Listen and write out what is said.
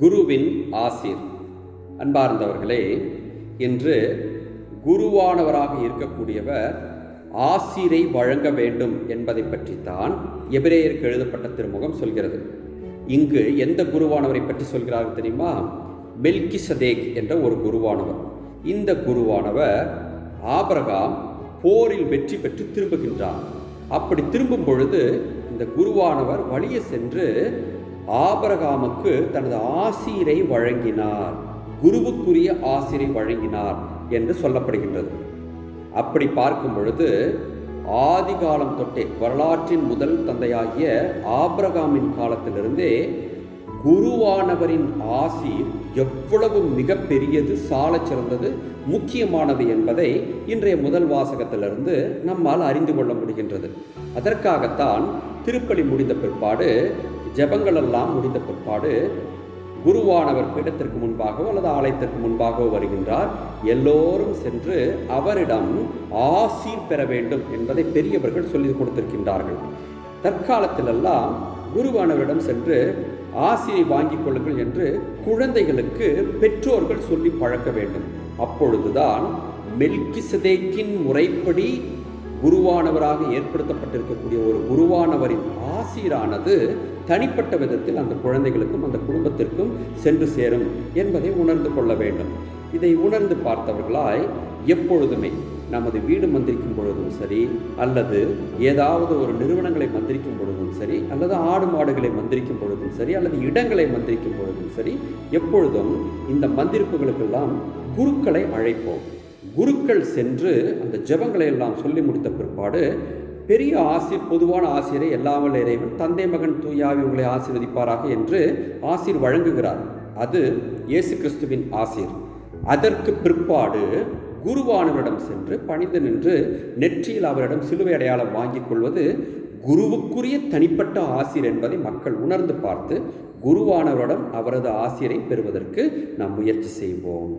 குருவின் ஆசீர். அன்பார்ந்தவர்களே இன்று குருவானவராக இருக்கக்கூடியவர் ஆசிரை வழங்க வேண்டும் என்பதை பற்றித்தான் எபிரேயருக்கு எழுதப்பட்ட திருமுகம் சொல்கிறது. இங்கு எந்த குருவானவரை பற்றி சொல்கிறார்கள் தெரியுமா? மெல்கி சதேக் என்ற ஒரு குருவானவர். இந்த குருவானவர் ஆபரகாம் போரில் வெற்றி பெற்று திரும்புகின்றார் அப்படி திரும்பும் பொழுது இந்த குருவானவர் வழியே சென்று ஆபரகாமுக்கு தனது ஆசிரை வழங்கினார். குருவுக்குரிய ஆசிரை வழங்கினார் என்று சொல்லப்படுகின்றது. அப்படி பார்க்கும் பொழுது ஆதிகாலம் தொட்டே வரலாற்றின் முதல் தந்தையாகிய ஆபிரகாமின் காலத்திலிருந்தே குருவானவரின் ஆசீர் எவ்வளவு மிகப்பெரியது சாலச் சிறந்தது முக்கியமானது என்பதை இன்றைய முதல் வாசகத்திலிருந்து நம்மால் அறிந்து கொள்ள முடிகின்றது. அதற்காகத்தான் திருப்பலி முடிந்த பிற்பாடு ஜபங்களெல்லாம் முடிந்த பிற்பாடு குருவானவர் பீடத்திற்கு முன்பாகவோ அல்லது ஆலயத்திற்கு முன்பாகவோ வருகின்றார். எல்லோரும் சென்று அவரிடம் ஆசி பெற வேண்டும் என்பதை பெரியவர்கள் சொல்லிக் கொடுத்திருக்கின்றார்கள். தற்காலத்திலெல்லாம் குருவானவரிடம் சென்று ஆசியை வாங்கிக் கொள்ளுங்கள் என்று குழந்தைகளுக்கு பெற்றோர்கள் சொல்லி பழக்க வேண்டும். அப்பொழுதுதான் மெல்கிசதேக்கின் முறைப்படி குருவானவராக ஏற்படுத்தப்பட்டிருக்கக்கூடிய ஒரு குருவானவரின் ஆசீரானது தனிப்பட்ட விதத்தில் அந்த குழந்தைகளுக்கும் அந்த குடும்பத்திற்கும் சென்று சேரும் என்பதை உணர்ந்து கொள்ள வேண்டும். இதை உணர்ந்து பார்த்தவர்களாய் எப்பொழுதுமே நமது வீடு மந்திரிக்கும் பொழுதும் சரி அல்லது ஏதாவது ஒரு நிறுவனங்களை மந்திரிக்கும் பொழுதும் சரி அல்லது ஆடு மாடுகளை மந்திரிக்கும் பொழுதும் சரி அல்லது இடங்களை மந்திரிக்கும் பொழுதும் சரி எப்பொழுதும் இந்த மந்திரிப்புகளுக்கெல்லாம் குருக்களை அழைப்போம். குருக்கள் சென்று அந்த ஜெபங்களை எல்லாம் சொல்லி முடித்த பிற்பாடு பெரிய ஆசிர் பொதுவான ஆசிரியரை எல்லாமல் இறைவன் தந்தை மகன் தூயாவி உங்களை ஆசீர்வதிப்பாராக என்று ஆசிர் வழங்குகிறார். அது இயேசு கிறிஸ்துவின் ஆசிர். அதற்கு பிற்பாடு குருவானவரிடம் சென்று பணிந்து நின்று நெற்றியில் அவரிடம் சிலுவை அடையாளம் வாங்கிக் கொள்வது குருவுக்குரிய தனிப்பட்ட ஆசிரியர் என்பதை மக்கள் உணர்ந்து பார்த்து குருவானவரிடம் அவரது ஆசிரியரை பெறுவதற்கு நாம் முயற்சி செய்வோம்.